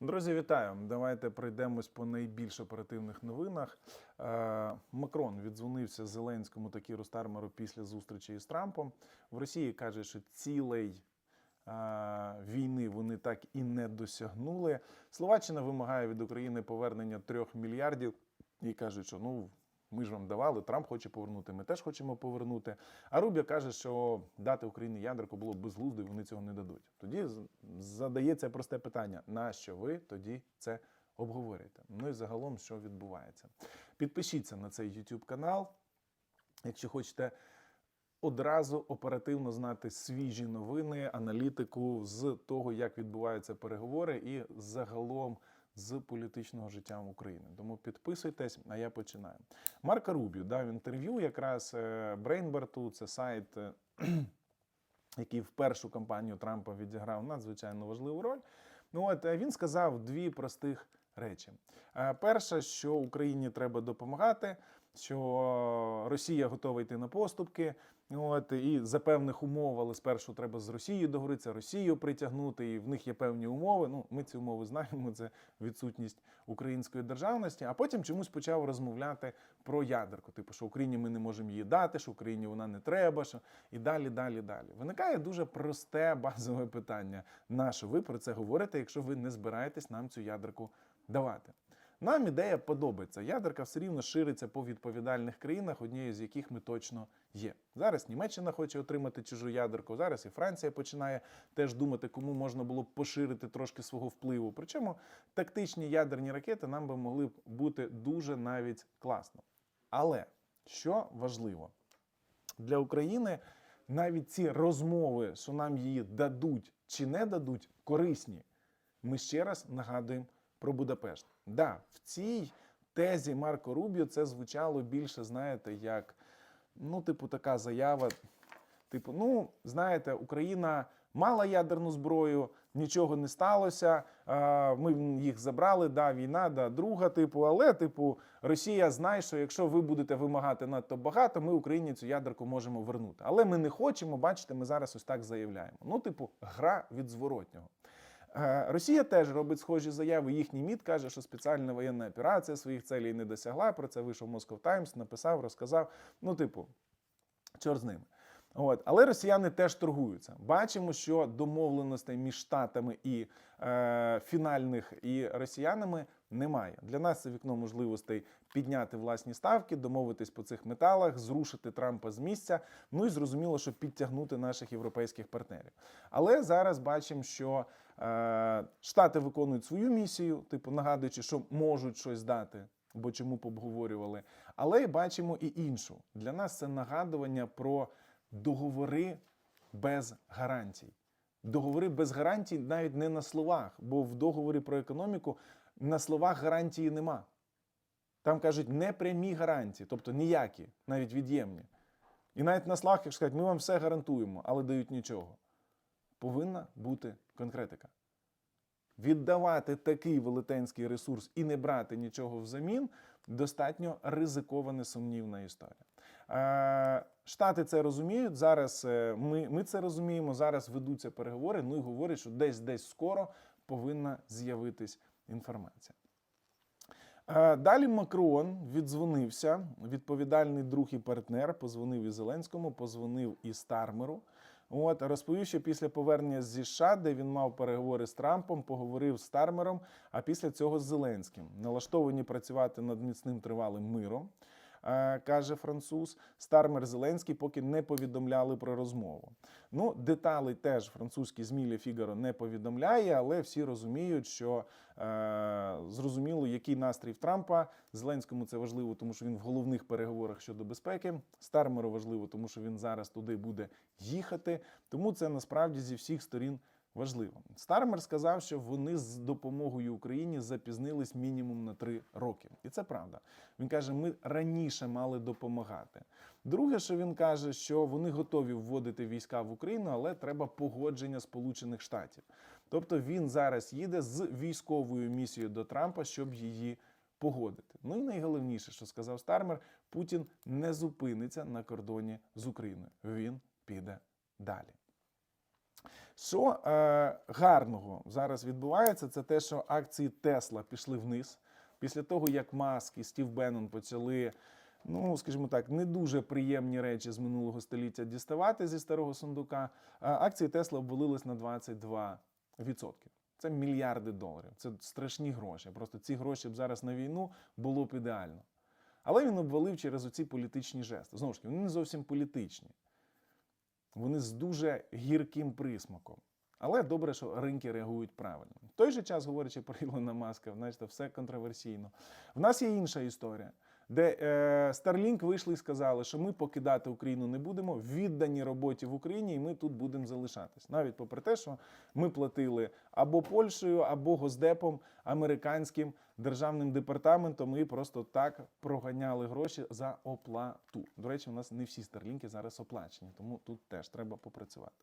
Друзі, вітаю! Давайте пройдемось по найбільш оперативних новинах. Е, Макрон віддзвонився Зеленському та Кіру Стармеру після зустрічі із Трампом. В Росії каже, що цілей е, війни вони так і не досягнули. Словаччина вимагає від України повернення трьох мільярдів і кажуть, що ну. Ми ж вам давали, Трамп хоче повернути, ми теж хочемо повернути. А Рубія каже, що дати Україні ядерку було б безглуздо, і вони цього не дадуть. Тоді задається просте питання: нащо ви тоді це обговорюєте? Ну і загалом, що відбувається? Підпишіться на цей YouTube канал, якщо хочете одразу оперативно знати свіжі новини, аналітику з того, як відбуваються переговори, і загалом з політичного життя України. Тому підписуйтесь, а я починаю. Марко Рубіо дав інтерв'ю якраз е, Брейнберту, це сайт. е, Який в першу кампанію Трампа відіграв надзвичайно важливу роль. Ну от е, він сказав дві простих речі. Перше, що Україні треба допомагати, що Росія готова йти на поступки. От і за певних умов, але спершу треба з Росією договоритися, Росію притягнути, і в них є певні умови. Ну, ми ці умови знаємо. Це відсутність української державності. А потім чомусь почав розмовляти про ядерку. Типу, що Україні ми не можемо її дати, що Україні вона не треба, що і далі, далі, далі. Виникає дуже просте базове питання: на що ви про це говорите, якщо ви не збираєтесь нам цю ядерку давати? Нам ідея подобається. Ядерка все рівно шириться по відповідальних країнах, однією з яких ми точно є. Зараз Німеччина хоче отримати чужу ядерку. Зараз і Франція починає теж думати, кому можна було б поширити трошки свого впливу. Причому тактичні ядерні ракети нам би могли б бути дуже навіть класно. Але що важливо для України, навіть ці розмови, що нам її дадуть чи не дадуть, корисні. Ми ще раз нагадуємо про Будапешт. Да, в цій тезі Марко Рубіо це звучало більше, знаєте, як ну, типу, така заява. Типу, ну, знаєте, Україна мала ядерну зброю, нічого не сталося. Ми їх забрали, да, війна, да, друга, типу, але, типу, Росія знає, що якщо ви будете вимагати надто багато, ми Україні цю ядерку можемо вернути. Але ми не хочемо, бачите, ми зараз ось так заявляємо. Ну, типу, гра від зворотнього. Е, Росія теж робить схожі заяви. Їхній МІД каже, що спеціальна воєнна операція своїх целей не досягла. Про це вийшов Moscow Times, написав, розказав. Ну, типу, чорт з ними. От. Але росіяни теж торгуються. Бачимо, що домовленостей між штатами і е, фінальних і росіянами немає. Для нас це вікно можливостей підняти власні ставки, домовитись по цих металах, зрушити Трампа з місця. Ну і зрозуміло, що підтягнути наших європейських партнерів. Але зараз бачимо, що штати виконують свою місію, типу нагадуючи, що можуть щось дати. Бо чому б обговорювали, але бачимо і іншу. Для нас це нагадування про договори без гарантій. Договори без гарантій навіть не на словах, бо в договорі про економіку на словах гарантії нема. Там кажуть непрямі гарантії, тобто ніякі, навіть від'ємні. І навіть на словах, якщо сказати, ми вам все гарантуємо, але дають нічого. Повинна бути конкретика. Віддавати такий велетенський ресурс і не брати нічого взамін достатньо ризикована сумнівна історія. Е, Штати це розуміють. Зараз е, ми, ми це розуміємо. Зараз ведуться переговори. Ну і говорять, що десь десь скоро повинна з'явитись інформація. Е, Далі Макрон віддзвонився. Відповідальний друг і партнер позвонив і Зеленському, позвонив і Стармеру. От розповів, що після повернення зі США, де він мав переговори з Трампом, поговорив з Тармером, а після цього з Зеленським. Налаштовані працювати над міцним тривалим миром. Е, Каже француз, Стармер Зеленський поки не повідомляли про розмову. Ну, деталей теж французький ЗМІ Ле Фігаро не повідомляє, але всі розуміють, що е, зрозуміло, який настрій в Трампа. Зеленському це важливо, тому що він в головних переговорах щодо безпеки. Стармеру важливо, тому що він зараз туди буде їхати. Тому це насправді зі всіх сторін важливо. Стармер сказав, що вони з допомогою Україні запізнились мінімум на три роки, і це правда. Він каже: ми раніше мали допомагати. Друге, що він каже, що вони готові вводити війська в Україну, але треба погодження Сполучених Штатів. Тобто він зараз їде з військовою місією до Трампа, щоб її погодити. Ну і найголовніше, що сказав Стармер, Путін не зупиниться на кордоні з Україною. Він піде далі. Що е, гарного зараз відбувається, це те, що акції Тесла пішли вниз. Після того, як Маск і Стів Беннон почали, ну скажімо так, не дуже приємні речі з минулого століття діставати зі старого сундука, а акції Тесла обвалились на 22%. Це мільярди доларів. Це страшні гроші. Просто ці гроші б зараз на війну було б ідеально. Але він обвалив через оці політичні жести. Знову ж таки, вони не зовсім політичні. Вони з дуже гірким присмаком. Але добре, що ринки реагують правильно. В той же час, говорячи про Ілона Маска, значить, все контроверсійно. В нас є інша історія, де е, Starlink вийшли і сказали, що ми покидати Україну не будемо, віддані роботі в Україні, і ми тут будемо залишатись. Навіть попри те, що ми платили або Польщею, або Госдепом, американським державним департаментом, і просто так проганяли гроші за оплату. До речі, у нас не всі Старлінки зараз оплачені, тому тут теж треба попрацювати.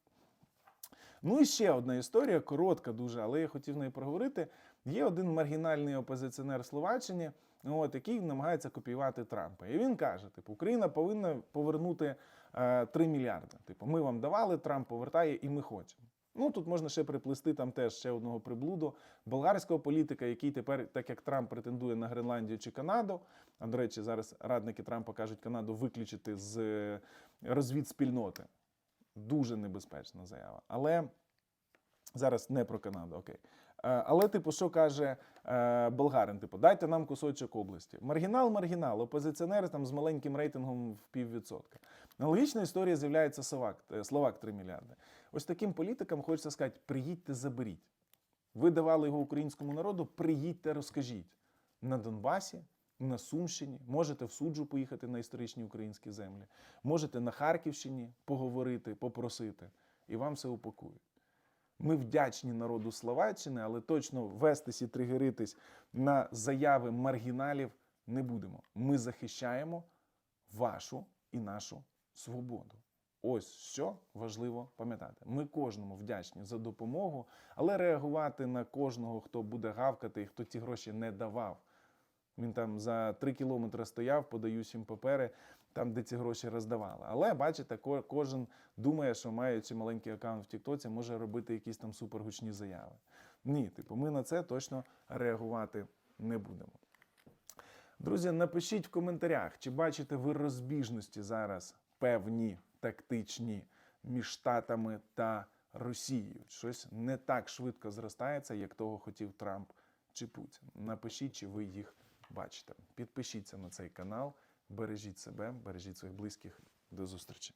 Ну і ще одна історія, коротка дуже, але я хотів неї проговорити. Є один маргінальний опозиціонер Словаччині, от, який намагається копіювати Трампа. І він каже: типу, Україна повинна повернути е, 3 мільярди. Типу, ми вам давали, Трамп повертає, і ми хочемо. Ну тут можна ще приплести там теж ще одного приблуду болгарського політика, який тепер, так як Трамп претендує на Гренландію чи Канаду. А до речі, зараз радники Трампа кажуть Канаду виключити з е, розвідспільноти. Дуже небезпечна заява. Але зараз не про Канаду, окей. Е, Але, типу, що каже е, болгарин? Типу, дайте нам кусочок області. Маргінал, маргінал, опозиціонери там з маленьким рейтингом в піввідсотка. Аналогічна історія з'являється Словак, е, Словак 3 мільярди. Ось таким політикам хочеться сказати: приїдьте, заберіть. Ви давали його українському народу, приїдьте, розкажіть. На Донбасі, на Сумщині, можете в суджу поїхати на історичні українські землі, можете на Харківщині поговорити, попросити, і вам все упакують. Ми вдячні народу Словаччини, але точно вестись і тригеритись на заяви маргіналів не будемо. Ми захищаємо вашу і нашу свободу. Ось що важливо пам'ятати. Ми кожному вдячні за допомогу, але реагувати на кожного, хто буде гавкати і хто ті гроші не давав. Він там за три кілометри стояв, подаю їм папери, там, де ці гроші роздавали. Але бачите, ко- кожен думає, що маючи маленький аккаунт в Тіктоці, може робити якісь там супергучні заяви. Ні, типу, ми на це точно реагувати не будемо. Друзі, напишіть в коментарях, чи бачите ви розбіжності зараз певні тактичні між Штатами та Росією. Щось не так швидко зростається, як того хотів Трамп чи Путін. Напишіть, чи ви їх бачите. Підпишіться на цей канал, бережіть себе, бережіть своїх близьких. До зустрічі.